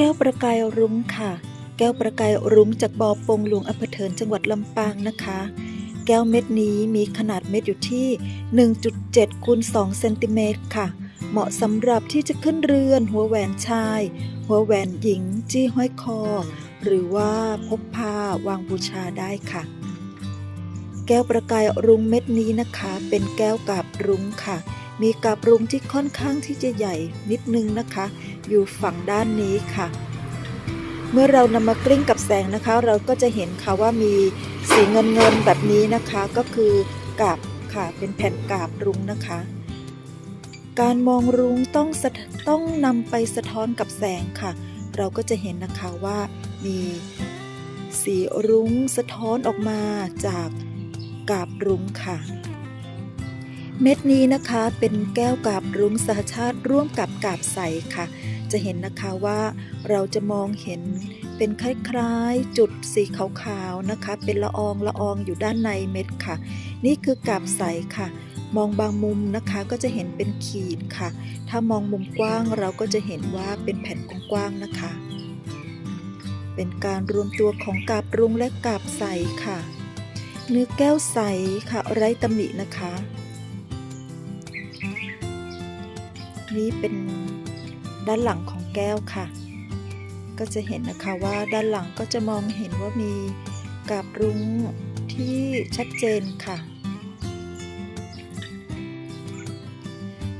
แก้วประกายรุ้งค่ะ แก้วประกายรุ้งจากบ่อปงหลวงอำเภอเถินจังหวัดลำปางนะคะ แก้วเม็ดนี้มีขนาดเม็ดอยู่ที่ 1.7คูณ2เซนติเมตรค่ะ เหมาะสำหรับที่จะขึ้นเรือน หัวแหวนชาย หัวแหวนหญิง จี้ห้อยคอ หรือว่าพกพาวางบูชาได้ค่ะ แก้วประกายรุ้งเม็ดนี้นะคะ เป็นแก้วกาบรุ้งค่ะ มีกาบรุงที่ค่อนข้างที่จะใหญ่นิดนึงนะคะ อยู่ฝั่งด้านนี้ค่ะ เมื่อเรานำมากลิ้งกับแสงนะคะ เราก็จะเห็นค่ะว่ามีสีเงินเงินๆแบบนี้นะคะ ก็คือกาบค่ะเป็นแผ่นกาบรุงนะคะ การมองรุ้งต้องต้องนำไปสะท้อนกับแสงค่ะ เราก็จะเห็นนะคะว่ามีสีรุ้งสะท้อนออกมาจากกาบรุ้งค่ะ เม็ดนี้นะคะเป็นแก้วกาบรุ้งสหชาติร่วมกับกาบใสค่ะ จะเห็นนะคะว่าเราจะมองเห็นเป็นคล้ายๆ จุดสีขาวๆนะคะ เป็นละอองละอองอยู่ด้านในเม็ดค่ะ นี่คือกาบใสค่ะ มองบางมุมนะคะก็จะเห็นเป็นขีดค่ะ ถ้ามองมุมกว้างเราก็จะเห็นว่าเป็นแผ่นกว้างๆนะคะ เป็นการรวมตัวของกาบรุงและกาบใสค่ะ เนื้อแก้วใสค่ะไร้ตำหนินะคะ นี่เป็นด้านหลังของแก้วค่ะ ก็จะเห็นนะคะว่าด้านหลังก็จะมองเห็นว่ามีกาบรุ้งที่ชัดเจนค่ะ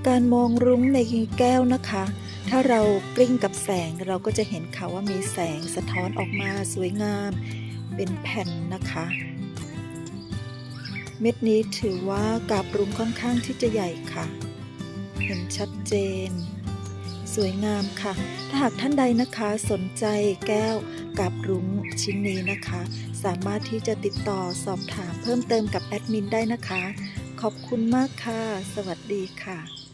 การมองรุ้งในแก้วนะคะ ถ้าเรากลิ้งกับแสงเราก็จะเห็นค่ะว่ามีแสงสะท้อนออกมาสวยงามเป็นแผ่นนะคะ เม็ดนี้ถือว่ากาบรุ้งค่อนข้างที่จะใหญ่ค่ะ เห็นชัดเจน สวยงามค่ะ ถ้าหากท่านใดนะคะสนใจแก้วกาบรุ้งชิ้นนี้นะคะ สามารถที่จะติดต่อสอบถามเพิ่มเติมกับแอดมินได้นะคะ ขอบคุณมากค่ะ สวัสดีค่ะ